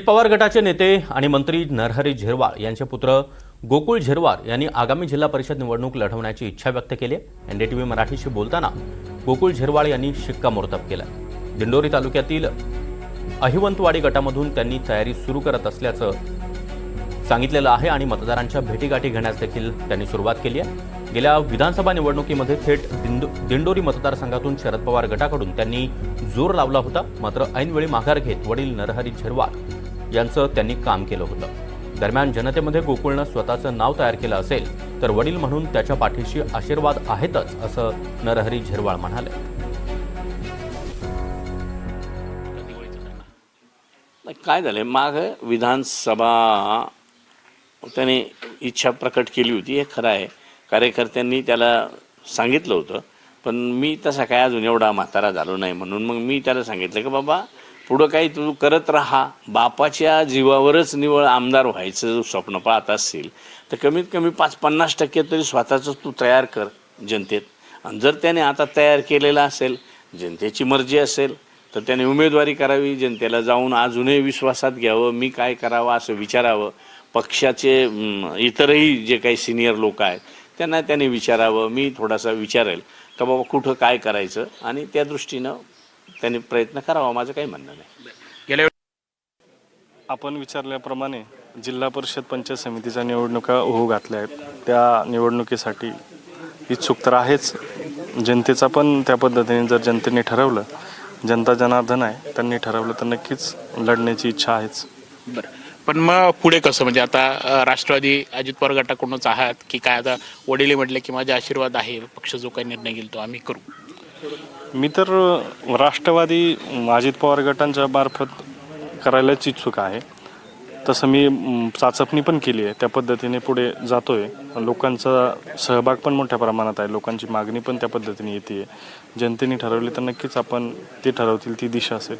पवार गटाचे नेते आणि मंत्री नरहरी झिरवाळ यांचे पुत्र गोकुळ झिरवाळ यांनी आगामी जिल्हा परिषद निवडणूक लढवण्याची इच्छा व्यक्त केली आहे. एनडीटीव्ही मराठीशी बोलताना गोकुळ झिरवाळ यांनी शिक्कामोर्तब केला दिंडोरी तालुक्यातील अहिवंतवाडी गटामधून त्यांनी तयारी सुरू करत असल्याचं सांगितलेलं आहे आणि मतदारांच्या भेटीगाठी घेण्यास देखील त्यांनी सुरुवात केली आहे. गेल्या विधानसभा निवडणुकीमध्ये थेट दिंडो दिंडोरी मतदारसंघातून शरद पवार गटाकडून त्यांनी जोर लावला होता. मात्र ऐनवेळी माघार घेत वडील नरहरी झिरवाळ यांचं त्यांनी काम केलं होतं. दरम्यान जनतेमध्ये गोकुळनं स्वतःचं नाव तयार केलं असेल तर वडील म्हणून त्याच्या पाठीशी आशीर्वाद आहेतच असं नरहरी झिरवाळ म्हणाले. काय झालं माग विधानसभा त्याने इच्छा प्रकट केली होती हे खरं आहे. कार्यकर्त्यांनी त्याला सांगितलं होतं पण मी तसा काय अजून एवढा म्हातारा झालो नाही म्हणून. मग मी त्याला सांगितलं की बाबा पुढं काही तू करत राहा. बापाच्या जीवावरच निवळ आमदार व्हायचं स्वप्न पाहत असतील तर कमीत कमी पाच पन्नास टक्के तरी स्वतःचं तू तयार कर जनतेत. आणि जर त्याने आता तयार केलेलं असेल जनतेची मर्जी असेल तर त्याने उमेदवारी करावी जनतेला जाऊन अजूनही विश्वासात घ्यावं मी काय करावं असं विचारावं. पक्षाचे इतरही जे काही सिनियर लोक आहेत त्यांना त्याने विचारावं मी थोडासा विचारेल का बाबा कुठं काय करायचं? आणि त्या दृष्टीनं त्यांनी प्रयत्न करावा माझं काही म्हणणं नाही. गेल्या आपण विचारल्याप्रमाणे जिल्हा परिषद पंचायत समितीच्या निवडणुका होऊ घातल्या आहेत. त्या निवडणुकीसाठी इच्छुक तर आहेच. जनतेचा पण त्या पद्धतीने जर जनतेने ठरवलं जनता जनार्दन आहे त्यांनी ठरवलं तर नक्कीच लढण्याची इच्छा आहेच. बरं. पण मग पुढे कसं? म्हणजे आता अं, राष्ट्रवादी अजित पवार गटाकडूनच आहात की काय? आता वडील म्हटले की माझे आशीर्वाद आहे पक्ष जो काही निर्णय घेईल तो आम्ही करू. मी तर राष्ट्रवादी अजित पवार गटांच्या मार्फत करायलाच इच्छुक आहे. तसं मी चाचपणी पण केली आहे. त्या पद्धतीने पुढे जातो आहे लोकांचा सहभाग पण मोठ्या प्रमाणात आहे. लोकांची मागणी पण त्या पद्धतीने येते. आहे जनतेने ठरवली तर नक्कीच आपण ते ठरवतील ती दिशा असेल.